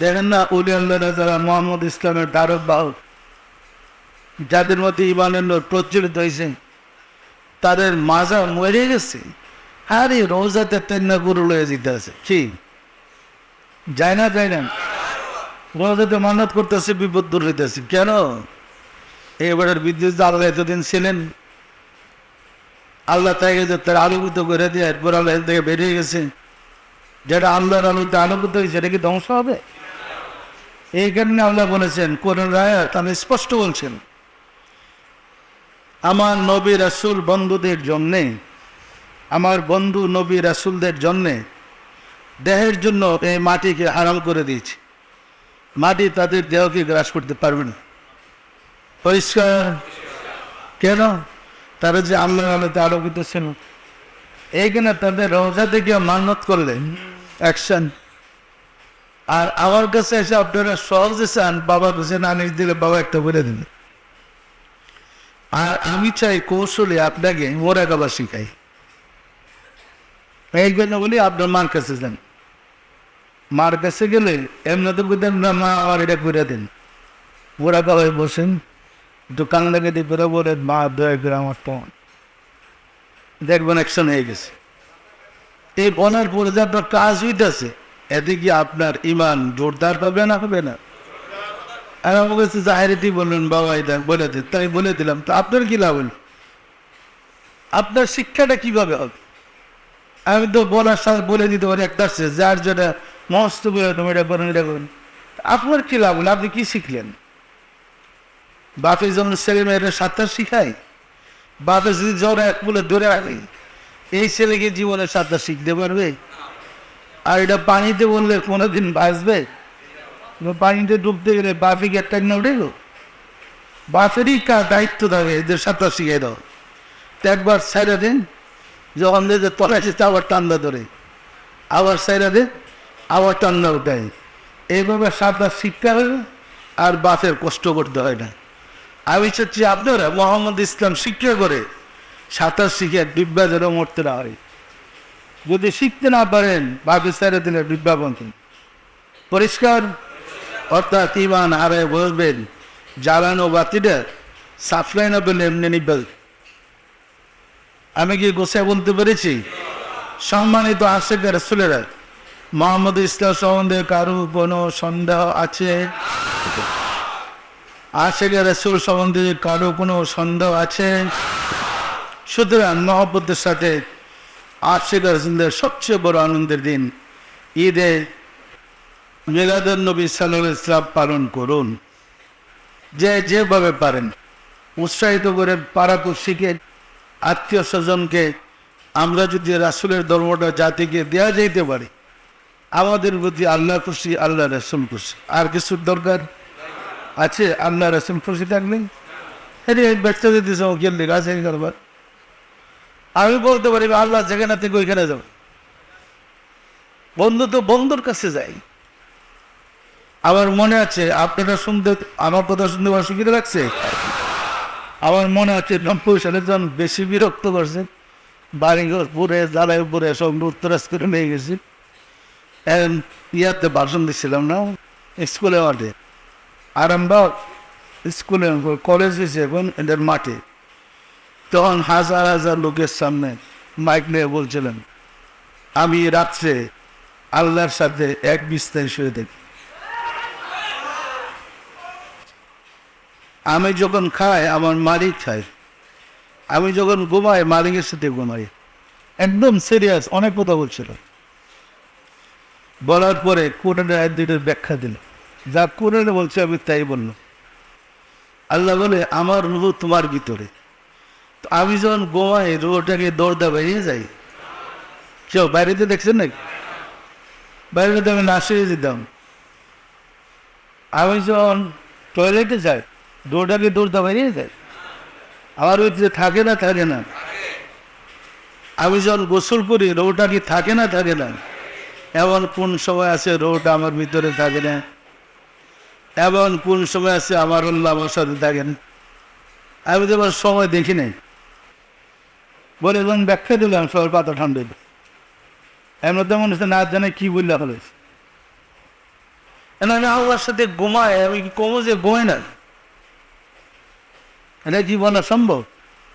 দেখেন না, উলি আল্লাহরা যারা মোহাম্মদ ইসলামের দ্বারক বাহক যাদের মধ্যে ইমানের নূর প্রচলিত হয়েছে, তাদের মাজা মরে গেছে, আরে রোজাতে তেন্না গরু লয়ে যেতে আছে। কি? যায় না যায় না। রোজাতে মান্নত করতেছে, বিপদ দূর হইতেছে। কেন? এবারের বিদ্যুৎ আল্লাহ এতদিন ছিলেন, আল্লাহ তাকে যে তার আলোকিত করে দিয়ে, এরপর আল্লাহ থেকে বেরিয়ে গেছে। যেটা আল্লাহর আলোতে আলোকিত হয়েছে সেটা কি ধ্বংস হবে? এই কারণে আল্লাহ বলেছেন কোন রায় তাহলে স্পষ্ট বলছেন, আমার নবী রাসুল বন্ধুদের জন্যে, আমার বন্ধু নবী রাসুলদের জন্যে দেহের জন্য এই মাটিকে হারাম করে দিয়েছি। মাটি তাদের দেহকে গ্রাস করতে পারবে না। পরিষ্কার? কেন? তারা যে আল্লাহ আলোতে আলোকিত ছিল। এইখানে তাদের রোজা থেকে মান্নত করলেন। অ্যাকশন আর আমার কাছে এসে আপনারা সহজে চান বাবার কাছে না নিজ দিলে বাবা একটা বলে দিন আর আমি চাই কৌশলে আপনাকে মোরা গাবা শিখাই জন্য বলি, আপনার মার কাছে যান। মার কাছে গেলে এমনিতে বুঝতেন না, মা, আমার এটা করে দিন। মোরা গাবায় বসেন দোকান লেগে দিয়ে বেরো বলে, মা, দয়া করে আমার ফোন দেখবেন অ্যাকশন হয়ে গেছে। এই বনার পরে যে আপনার কাজ হইতেছে এদিকে আপনার ইমান জোরদার হবে না হবে না? আর আমার কাছে জাহেরিটি বললেন, বাবা এটা বলে দিন তাই বলে দিলাম। তো আপনার কি লাভ হলো? আপনার শিক্ষাটা কীভাবে হবে? আমি তো বলার সাথে বলে দিতে পারি একটা আছে, যার যেটা মস্ত বলে তুমি এটা করেন এটা করেন আপনার কি লাভ হলো? আপনি কি শিখলেন? বাপে যেমন ছেলে মেয়েরা সাঁতার শিখায়? বাপে যদি জ্বর এক বলে ধরে রাখে। এই ছেলেকে জীবনে সাঁতার শিখতে পারবে? আর এটা পানিতে বললে কোনোদিন বাঁচবে? পানিতে ডুবতে গেলে কি একটা না উঠে গো বাপেরই কা দায়িত্ব থাকে, এদের সাঁতার শিখিয়ে দাও। তো একবার সাইরা দিন, যখন দেখে তলাইছে আবার টান্দা ধরে। আবার সাইরা দিন, আবার টান্দা উঠায়। এইভাবে সাঁতার শিখতে হবে আর বাফের কষ্ট করতে হয় না। আমি চাচ্ছি আপনারা মোহাম্মদ ইসলাম শিক্ষা করে সাঁতার শিখে ডিব্বা যেন মরতে না হয়। যদি শিখতে না পারেন দিলে ডিব্বা বন্ধ পরিষ্কার? অর্থাৎ ইমান আরে বসবেন। জ্বালানো বাতিটা সাপ্লাই না পেলে এমনি নিবেল আমি কি গোসাই বলতে পেরেছি? সম্মানিত আশেকের রসুলেরা মোহাম্মদ ইসলাম সম্বন্ধে কারও কোনো সন্দেহ আছে? আশেকের রসুল সম্বন্ধে কারও কোনো সন্দেহ আছে? সুতরাং মহব্বতের সাথে আশেকের রসুলদের সবচেয়ে বড় আনন্দের দিন। ঈদে মিলাদুল নবী সাল্লাহ ইসলাম পালন করুন। যে যেভাবে পারেন। উৎসাহিত করে পাড়াপড়শিকে আত্মীয় স্বজনকে, আমরা যদি রাসুলের ধর্মটা জাতিকে দেওয়া যেতে পারি, আমাদের প্রতি আল্লাহ খুশি, আল্লাহ রসুল খুশি। আর কিছুর দরকার আছে? আল্লাহ রসুল খুশি থাকলে? হ্যাঁ ও গেলে আছে আমি বলতে পারি, আল্লাহ যেখানে থেকে ওইখানে যাও বন্ধু তো বন্ধুর কাছে যাই আমার মনে আছে, আপনারা শুনতে, আমার কথা শুনতে অসুবিধা লাগছে? আমার মনে আছে, নব্বই সালে যখন বেশি বিরক্ত করছে, বাড়িঘর পুরে জ্বালায় পুরে সব উত্তরাজ করে নিয়ে গেছি। ইয়াতে ভাষণ দিচ্ছিলাম না, স্কুলে মাঠে। আরামবাগ স্কুলে, কলেজ হয়েছে এখন, এদের মাঠে। তখন হাজার হাজার লোকের সামনে মাইক নিয়ে বলছিলেন, আমি রাত্রে আল্লাহর সাথে এক বিস্তার শুয়ে দেখি আমি যখন খাই, আমার মালিক খায়। আমি যখন ঘুমাই, মালিকের সাথে ঘুমাই। একদম সিরিয়াস অনেক কথা বলছিল। বলার পরে কোরআনের আয়াত দুইটার ব্যাখ্যা দিল। যা কোরআনে বলছে আমি তাই বললাম। আল্লাহ বলে, আমার রুহ তোমার ভিতরে। আমি যখন ঘুমাই রুহটাকে দৌড়দা বেরিয়ে যাই। কেউ বাইরেতে দেখছেন নাকি? বাইরে আমি নাচিয়ে দিতাম আমি যখন টয়লেটে যাই দৌড়াকে দৌড়দা বেরিয়ে যায় আমার ওই থাকে না থাকে না। আমি যখন গোসল করি রোটা কি থাকে না থাকে না? এমন কোন সময় আছে রোটা আমার ভিতরে থাকে না? এমন কোন সময় আছে আমার উল্লাহ আমার সাথে থাকে না আমি তো সময় দেখি নাই। বলে যখন ব্যাখ্যা দিলাম সবার পাতা ঠান্ডা এমন তেমন হচ্ছে না, জানে কি বললে এখন আমি আল্লাহর সাথে ঘুমায় আমি কি কমো যে ঘুমাই না এটা জীবনে সম্ভব?